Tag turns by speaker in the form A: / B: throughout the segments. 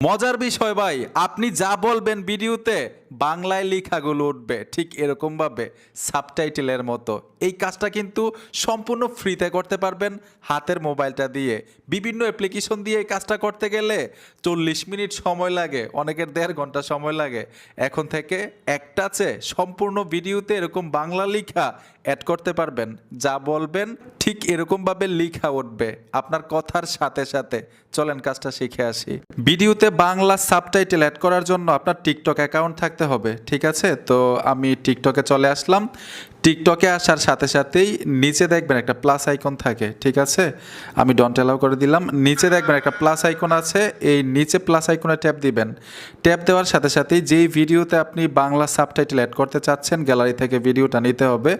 A: মজার বিষয় ভাই আপনি যা বলবেন ভিডিওতে বাংলায় লেখাগুলো উঠবে, ঠিক এরকমভাবে সাবটাইটেলের মতো। এই কাজটা কিন্তু সম্পূর্ণ ফ্রিতে করতে পারবেন হাতের মোবাইলটা দিয়ে। বিভিন্ন অ্যাপ্লিকেশন দিয়ে এই কাজটা করতে গেলে চল্লিশ মিনিট সময় লাগে, অনেকের দেড় ঘণ্টা সময় লাগে। এখন থেকে একটাচে সম্পূর্ণ ভিডিওতে এরকম বাংলা লেখা অ্যাড করতে পারবেন। যা বলবেন, ঠিক এরকমভাবে লেখা উঠবে আপনার কথার সাথে সাথে। চলেন কাজটা শিখে আসি। ভিডিওতে বাংলা সাবটাইটেল অ্যাড করার জন্য আপনার টিকটক অ্যাকাউন্ট থাকতে হবে, ঠিক আছে? তো আমি টিকটকে চলে আসলাম। টিকটকে আসার সাথে সাথেই নিচে দেখবেন একটা প্লাস আইকন থাকে, ঠিক আছে? আমি ডন্ট অ্যালাউ করে দিলাম। নিচে দেখবেন একটা প্লাস আইকন আছে, এই নিচে প্লাস আইকনে ট্যাপ দিবেন। ট্যাপ দেওয়ার সাথে সাথেই যেই ভিডিওতে আপনি বাংলা সাবটাইটেল অ্যাড করতে চাচ্ছেন গ্যালারি থেকে ভিডিওটা নিতে হবে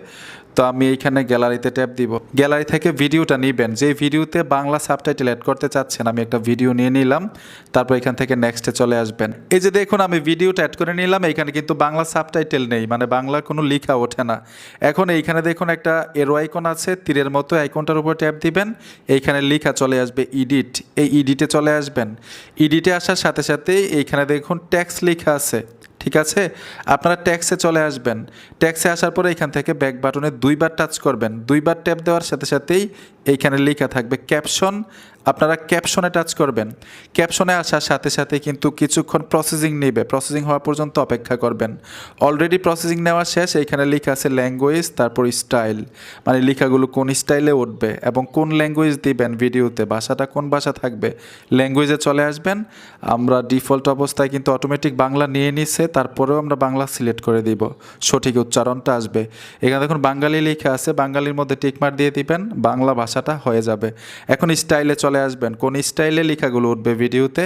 A: তো আমি এইখানে গ্যালারিতে ট্যাপ দিব। গ্যালারি থেকে ভিডিওটা নিবেন। যে ভিডিওতে বাংলা সাবটাইটেল অ্যাড করতে চাচ্ছেন, আমি একটা ভিডিও নিয়ে নিলাম, তারপর এখান থেকে নেক্সটে চলে আসবেন। এই যে দেখুন, আমি ভিডিওটা অ্যাড করে নিলাম, এখানে কিন্তু বাংলা সাবটাইটেল নেই মানে বাংলা কোনো লেখা ওঠে না। এখন এইখানে দেখুন, একটা এরো আইকন আছে, তীরের মতো আইকনটার উপর ট্যাপ দিবেন, এইখানে লেখা চলে আসবে ইডিট এই ইডিটে চলে আসবেন। ইডিটে আসার সাথে সাথেই এইখানে দেখুন ট্যাক্স লেখা আছে। ঠিক আছে? আপনারা ট্যাক্সে চলে আসবেন। ট্যাক্সে আসার পরে এখান থেকে ব্যাক বাটনে দুইবার টাচ করবেন। দুইবার ট্যাপ দেওয়ার সাথে সাথেই এইখানে লেখা থাকবে ক্যাপশন। আপনারা ক্যাপশনে টাচ করবেন। ক্যাপশনে আসার সাথে সাথে কিন্তু কিছুক্ষণ প্রসেসিং নেবে। প্রসেসিং হওয়া পর্যন্ত অপেক্ষা করবেন। অলরেডি প্রসেসিং নেওয়া শেষ। এইখানে লেখা আছে ল্যাঙ্গুয়েজ তারপর স্টাইল মানে লেখাগুলো কোন স্টাইলে উঠবে এবং কোন ল্যাঙ্গুয়েজ দিবেন ভিডিওতে, ভাষাটা কোন ভাষা থাকবে ল্যাঙ্গুয়েজে চলে আসবেন। আমরা ডিফল্ট অবস্থায় কিন্তু অটোমেটিক বাংলা নিয়ে নিছে, তারপরেও আমরা বাংলা সিলেক্ট করে দিব। সঠিক উচ্চারণটা আসবে। এখানে দেখুন বাঙালি লেখা আছে। বাঙালির মধ্যে টিকমার দিয়ে দিবেন। বাংলা ভাষাটা হয়ে যাবে। এখন স্টাইলে চলে আসবেন। কোন স্টাইলে লেখাগুলো উঠবে ভিডিওতে,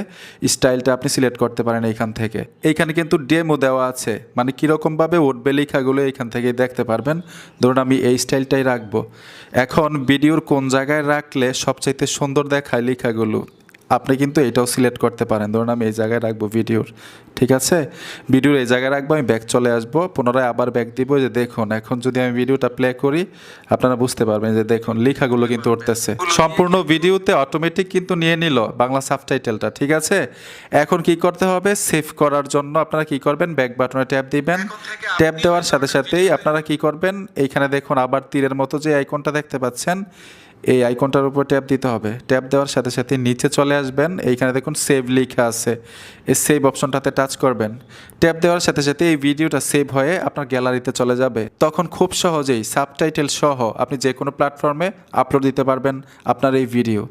A: স্টাইলটা আপনি সিলেক্ট করতে পারেন এইখান থেকে। এইখানে কিন্তু ডেমো দেওয়া আছে। মানে কীরকমভাবে উঠবে লেখাগুলো এইখান থেকে দেখতে পারবেন। ধরুন আমি এই স্টাইলটাই রাখব। এখন ভিডিওর কোন জায়গায় রাখলে সবচাইতে সুন্দর দেখায় লেখাগুলো? আপনি কিন্তু এটাও সিলেক্ট করতে পারেন। ধরুন আমি এই জায়গায় রাখব ভিডিওর ঠিক আছে? ভিডিওর এই জায়গায় রাখব আমি ব্যাক চলে আসব পুনরায় আবার ব্যাক দিব যে দেখুন এখন যদি আমি ভিডিওটা প্লে করি আপনারা বুঝতে পারবেন যে দেখুন লেখাগুলো কিন্তু উঠতেছে। সম্পূর্ণ ভিডিওতে অটোমেটিক কিন্তু নিয়ে নিল বাংলা সাবটাইটেলটা ঠিক আছে? এখন কি করতে হবে? সেভ করার জন্য আপনারা কি করবেন? ব্যাক বাটনে ট্যাপ দিবেন। ট্যাপ দেওয়ার সাথে সাথেই আপনারা কি করবেন? এইখানে দেখুন আবার তীরের মতো যে আইকনটা দেখতে পাচ্ছেন এই আইকনটার উপর ট্যাপ দিতে হবে। ট্যাপ দেওয়ার সাথে সাথে নিচে চলে আসবেন। এইখানে দেখুন সেভ লেখা আছে। এই সেভ অপশনটাতে টাচ করবেন। ট্যাপ দেওয়ার সাথে সাথে এই ভিডিওটা সেভ হয়ে আপনার গ্যালারিতে চলে যাবে। তখন খুব সহজেই সাবটাইটেল সহ আপনি যে কোনো প্ল্যাটফর্মে আপলোড দিতে পারবেন আপনার এই ভিডিও